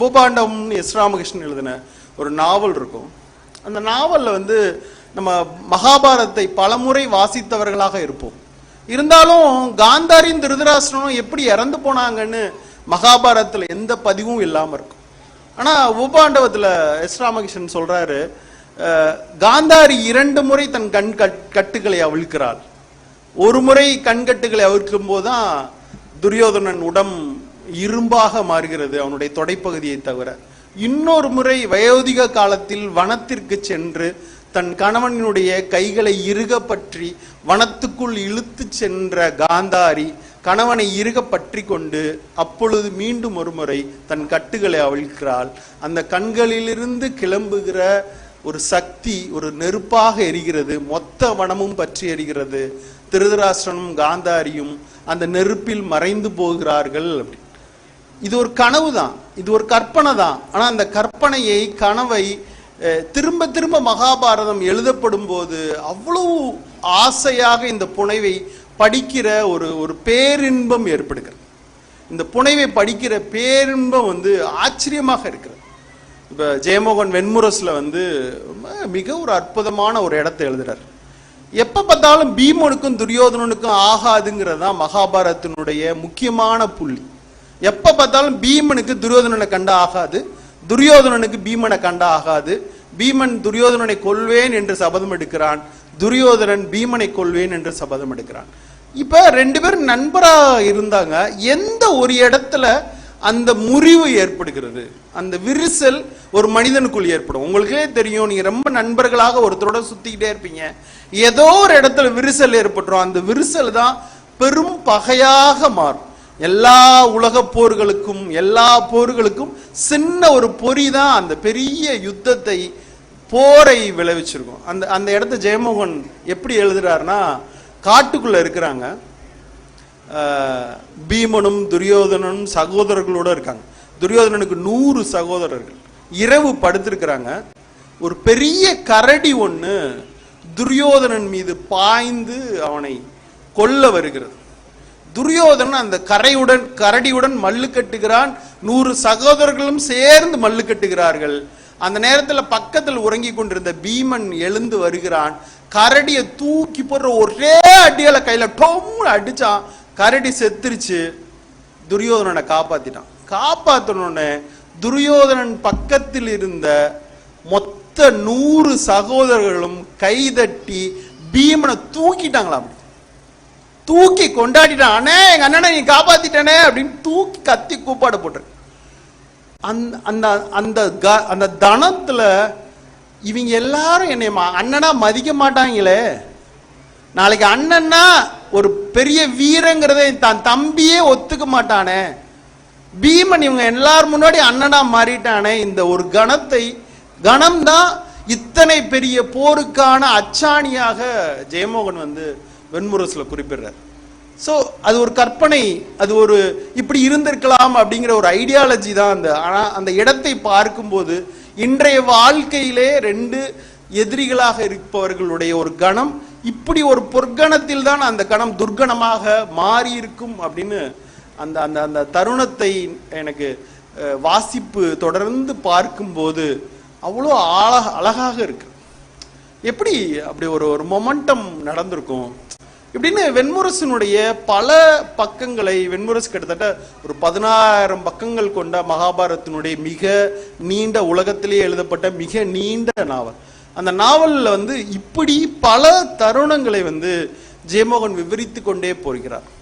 உபபாண்டம்னு S Ramakrishnan எழுதின ஒரு நாவல் இருக்கும். அந்த நாவலில் வந்து நம்ம மகாபாரதத்தை பலமுறை வாசித்தவர்களாக இருப்போம். இருந்தாலும் காந்தாரியும் திருதராஷ்டிரனும் எப்படி இறந்து போனாங்கன்னு மகாபாரதத்தில் எந்த பதிவும் இல்லாமல் இருக்கும். ஆனால் உபாண்டவத்தில் எஸ் ராமகிருஷ்ணன் சொல்கிறாரு காந்தாரி இரண்டு முறை தன் கண் கட்- கட்டுகளை அவிழ்க்கிறாள். ஒரு முறை கண்கட்டுகளை அவிழ்க்கும் போதுதான் துரியோதனன் உடம் இரும்பாக மாறுகிறது அவனுடைய தொடைப்பகுதியை தவிர. இன்னொரு முறை வயோதிக காலத்தில் வனத்திற்கு சென்று தன் கணவனுடைய கைகளை இறுக பற்றி வனத்துக்குள் இழுத்து சென்ற காந்தாரி கணவனை இறுக பற்றி கொண்டு அப்பொழுது மீண்டும் ஒரு முறை தன் கட்டுகளை அவிழ்க்கிறாள். அந்த கண்களிலிருந்து கிளம்புகிற ஒரு சக்தி ஒரு நெருப்பாக எரிகிறது. மொத்த வனமும் பற்றி எரிகிறது. திருதராஷ்டிரனும் காந்தாரியும் அந்த நெருப்பில் மறைந்து போகிறார்கள் அப்படி. இது ஒரு கனவு தான் இது ஒரு கற்பனை தான் ஆனால் அந்த கற்பனையை கனவை திரும்ப திரும்ப மகாபாரதம் எழுதப்படும் போது அவ்வளவு ஆசையாக இந்த புனைவை படிக்கிற ஒரு ஒரு பேரின்பம் ஏற்படுகிறது. இந்த புனைவை படிக்கிற பேரின்பம் வந்து ஆச்சரியமாக இருக்கிறது. இப்போ ஜெயமோகன் வெண்முரஸ்ல வந்து மிக ஒரு அற்புதமான ஒரு இடத்தை எழுதுறார். எப்போ பார்த்தாலும் பீமனுக்கும் துரியோதனனுக்கும் ஆகாதுங்கிறது தான் மகாபாரதத்தினுடைய முக்கியமான புள்ளி. எப்ப பார்த்தாலும் பீமனுக்கு துரியோதனனை கண்ட ஆகாது. துரியோதனனுக்கு பீமனை கண்ட ஆகாது. பீமன் துரியோதனனை கொள்வேன் என்று சபதம் எடுக்கிறான். துரியோதனன் பீமனை கொள்வேன் என்று சபதம் எடுக்கிறான். இப்ப ரெண்டு பேரும் நண்பரா இருந்தாங்க. எந்த ஒரு இடத்துல அந்த முறிவு ஏற்படுகிறது? அந்த விரிசல் ஒரு மனிதனுக்குள் ஏற்படும். உங்களுக்கே தெரியும் நீங்க ரொம்ப நண்பர்களாக ஒருத்தரோட சுத்திக்கிட்டே இருப்பீங்க. ஏதோ ஒரு இடத்துல விரிசல் ஏற்பட்டுரும். அந்த விரிசல் தான் பெரும் பகையாக மாறும். எல்லா உலக போர்களுக்கும் எல்லா போர்களுக்கும் சின்ன ஒரு பொறி தான் அந்த பெரிய யுத்தத்தை போரை விளைவிச்சிருக்கும். அந்த அந்த இடத்த ஜெயமோகன் எப்படி எழுதுறாருன்னா காட்டுக்குள்ள இருக்கிறாங்க. பீமனும் துரியோதனனும் சகோதரர்களோட இருக்காங்க. துரியோதனனுக்கு நூறு சகோதரர்கள். இரவு படுத்திருக்கிறாங்க. ஒரு பெரிய கரடி ஒன்று துரியோதனன் மீது பாய்ந்து அவனை கொல்ல வருகிறது. துரியோதனன் அந்த கரையுடன் கரடியுடன் மல்லு கட்டுகிறான். நூறு சகோதரர்களும் சேர்ந்து மல்லு கட்டுகிறார்கள். அந்த நேரத்தில் பக்கத்தில் உறங்கி கொண்டிருந்த பீமன் எழுந்து வருகிறான். கரடியை தூக்கி போடுற ஒரே அடியால் கையில் டொம்னு அடித்தான் கரடி செத்துருச்சு. துரியோதனனை காப்பாற்றிட்டான் காப்பாற்றினோடனே துரியோதனன் பக்கத்தில் இருந்த மொத்த நூறு சகோதரர்களும் கைதட்டி பீமனை தூக்கிட்டாங்களாம். தூக்கி கொண்டாடிட்டான் அண்ணே எங்க அண்ணனை நீ காப்பாத்திட்டனே அப்படின்னு தூக்கி கத்தி கூப்பாடு போட்டு அந்த அந்த அந்த க- அந்த தனத்துல இவங்க எல்லாரும் என்னை அண்ணனா மதிக்க மாட்டாங்களே. நாளைக்கு அண்ணன்னா ஒரு பெரிய வீரங்கிறத தான் தம்பியே ஒத்துக்க மாட்டானே. பீமன் இவங்க எல்லார் முன்னாடி அண்ணனா மாறிட்டானே. இந்த ஒரு கணத்தை கணம்தான் இத்தனை பெரிய போருக்கான அச்சாணியாக ஜெயமோகன் வந்து வெண்முரசில் குறிப்பிடுறார். ஸோ அது ஒரு கற்பனை அது ஒரு இப்படி இருந்திருக்கலாம் அப்படிங்கிற ஒரு ஐடியாலஜி தான் அந்த. ஆனால் அந்த இடத்தை பார்க்கும்போது இன்றைய வாழ்க்கையிலே ரெண்டு எதிரிகளாக இருப்பவர்களுடைய ஒரு கணம் இப்படி ஒரு பொற்கணத்தில் தான் அந்த கணம் துர்கணமாக மாறி இருக்கும் அப்படின்னு அந்த அந்த அந்த தருணத்தை எனக்கு வாசிப்பு தொடர்ந்து பார்க்கும்போது அவ்வளோ அழக அழகாக இருக்கு. எப்படி அப்படி ஒரு ஒரு மொமெண்டம் நடந்திருக்கும்? இப்படின்னு வெண்முரசனுடைய பல பக்கங்களை வெண்முரசு கிட்டத்தட்ட ஒரு பதினாயிரம் பக்கங்கள் கொண்ட மகாபாரதத்தினுடைய மிக நீண்ட உலகத்திலேயே எழுதப்பட்ட மிக நீண்ட நாவல். அந்த நாவலில் வந்து இப்படி பல தருணங்களை வந்து ஜெயமோகன் விவரித்து கொண்டே போகிறார்.